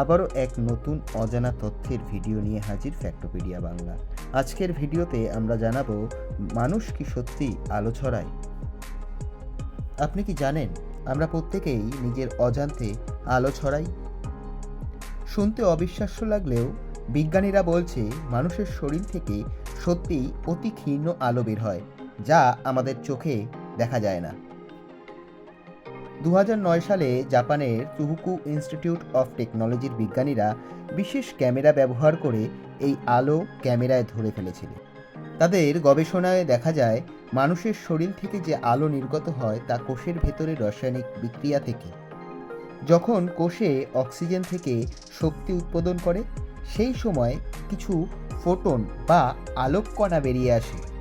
আবারও এক নতুন অজানা তথ্যের ভিডিও নিয়ে হাজির ফ্যাক্টোপিডিয়া বাংলা। আজকের ভিডিওতে আমরা জানাব, মানুষ কি সত্যি আলো ছড়ায়? আপনি কি জানেন আমরা প্রত্যেকেই নিজের অজান্তে আলো ছড়াই? শুনতে অবিশ্বাস্য লাগলেও বিজ্ঞানীরা বলছে, মানুষের শরীর থেকে সত্যিই অতি ক্ষীণ আলো বের হয়, যা আমাদের চোখে দেখা যায় না। দু হাজার নয় সালে জাপানের চুহুকু ইনস্টিটিউট অফ টেকনোলজির বিজ্ঞানীরা বিশেষ ক্যামেরা ব্যবহার করে এই আলো ক্যামেরায় ধরে ফেলেছিল। তাদের গবেষণায় দেখা যায়, মানুষের শরীর থেকে যে আলো নির্গত হয় তা কোষের ভেতরে রাসায়নিক বিক্রিয়া থেকে। যখন কোষে অক্সিজেন থেকে শক্তি উৎপাদন করে, সেই সময় কিছু ফোটন বা আলোক কণা বেরিয়ে আসে।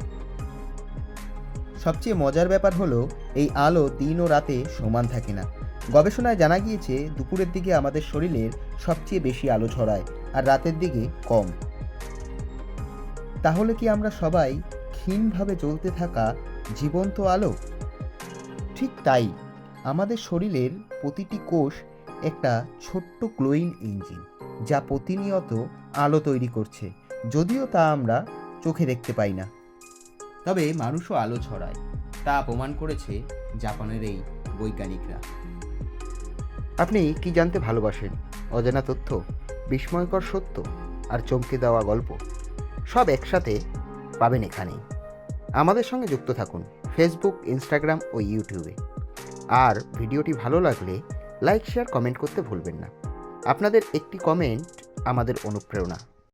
সবচেয়ে মজার ব্যাপার হলো, এই আলো দিন ও রাতে সমান থাকে না। গবেষণায় জানা গিয়েছে, দুপুরের দিকে আমাদের শরীরের সবচেয়ে বেশি আলো ছড়ায় আর রাতের দিকে কম। তাহলে কি আমরা সবাই ক্ষীণভাবে জ্বলতে থাকা জীবন্ত আলো? ঠিক তাই, আমাদের শরীরের প্রতিটি কোষ একটা ছোট্ট ক্লোইন ইঞ্জিন যা প্রতিনিয়ত আলো তৈরি করছে, যদিও তা আমরা চোখে দেখতে পাই না। তবে মানুষও আলো ছড়ায়। তা প্রমাণ করেছে জাপানের এই বৈজ্ঞানিকরা। আপনি কি জানতে ভালোবাসেন? অজানা তথ্য, বিস্ময়কর সত্য, আর চমকে দেওয়া গল্প, সব একসাথে পাবেন এখানেই। আমাদের সঙ্গে যুক্ত থাকুন ফেসবুক ইনস্টাগ্রাম ও ইউটিউবে আর ভিডিওটি ভালো লাগলে লাইক, শেয়ার, কমেন্ট করতে ভুলবেন না। আপনাদের একটি কমেন্ট আমাদের অনুপ্রেরণা।